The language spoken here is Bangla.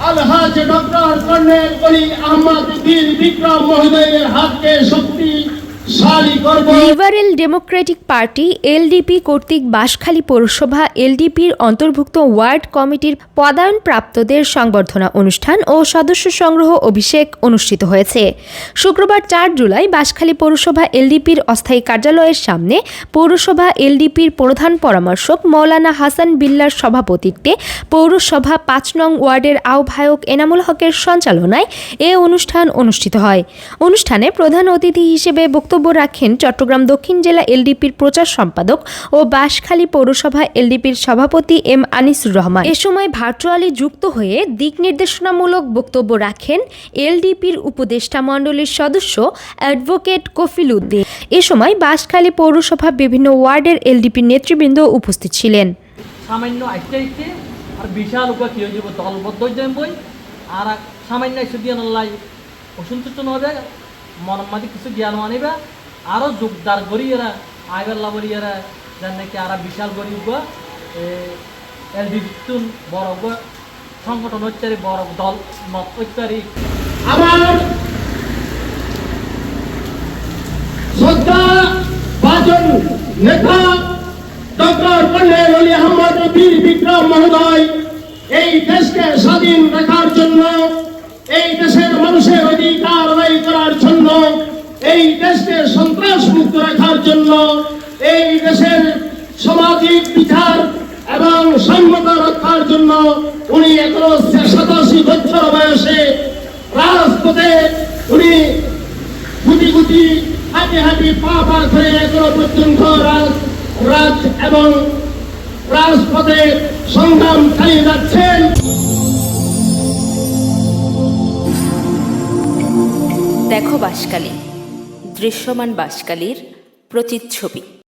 আলহাজ ডক্টর কর্নেল অলি আহমদ বীর বিক্রম মহোদয়ের হাতকে করব লিবারেল ডেমোক্রেটিক পার্টি, এলডিপি কর্তৃক বাঁশখালী পৌরসভা, এলডিপির অন্তর্ভুক্ত ওয়ার্ড কমিটির পদায়নপ্রাপ্তদের সংবর্ধনা অনুষ্ঠান ও সদস্য সংগ্রহ অভিষেক অনুষ্ঠিত হয়েছে। শুক্রবার চার জুলাই বাঁশখালী পৌরসভা, এলডিপির অস্থায়ী কার্যালয়ের সামনে পৌরসভা, এলডিপির প্রধান পরামর্শক মৌলানা হাসান বিল্লার সভাপতিত্বে পৌরসভা পাঁচ নং ওয়ার্ডের আহ্বায়ক এনামুল হকের সঞ্চালনায় এ অনুষ্ঠান অনুষ্ঠিত হয়। অনুষ্ঠানে প্রধান অতিথি হিসেবে বক্তব্য রাখেন চট্টগ্রাম দক্ষিণ জেলা এলডিপির প্রচার সম্পাদক ও বাঁশখালী পৌরসভা এলডিপির সভাপতি এম আনিসুর রহমান। এ সময় ভার্চুয়ালি যুক্ত হয়ে দিক নির্দেশনামূলক বক্তব্য রাখেন এলডিপির উপদেষ্টা মণ্ডলীর সদস্য অ্যাডভোকেট কফিল উদ্দিন। এ সময় বাঁশখালী পৌরসভা বিভিন্ন ওয়ার্ডের এলডিপির নেতৃবৃন্দ উপস্থিত ছিলেন। সামান্য আর বিশাল হয়ে যাব? আর সামান্য অসন্তুষ্ট মনের মাঝে কিছু জ্ঞান আনিবা আরও যোগদার করি এরা আইবার লাভরি এরা যার নাকি আর বিশাল গরিব এলডিতুন বড় সংগঠন হচ্ছে বড় দল, মত হচ্ছে নেতা ডক্টর কর্নেল অলি আহমদ বীর বিক্রম মহোদয়, এই দেশকে স্বাধীন রাখার জন্য এই দেশের মানুষের অধিকার আদায় করার জন্য এই দেশকে সন্ত্রাস মুক্ত রাখার জন্য এই দেশের সামাজিক বিচার এবং সম্মতা রক্ষার জন্য উনি এখনও সাতাশি বছর বয়সে রাজপথে উনি গুটি গুটি, হাঁটি হাঁটি পা পা করে এখনও পর্যন্ত রাজ রাজ এবং রাজপথে সংগ্রাম চালিয়ে যাচ্ছেন। দেখো বাসকালী দৃশ্যমান বাসকালীর প্রতিচ্ছবি।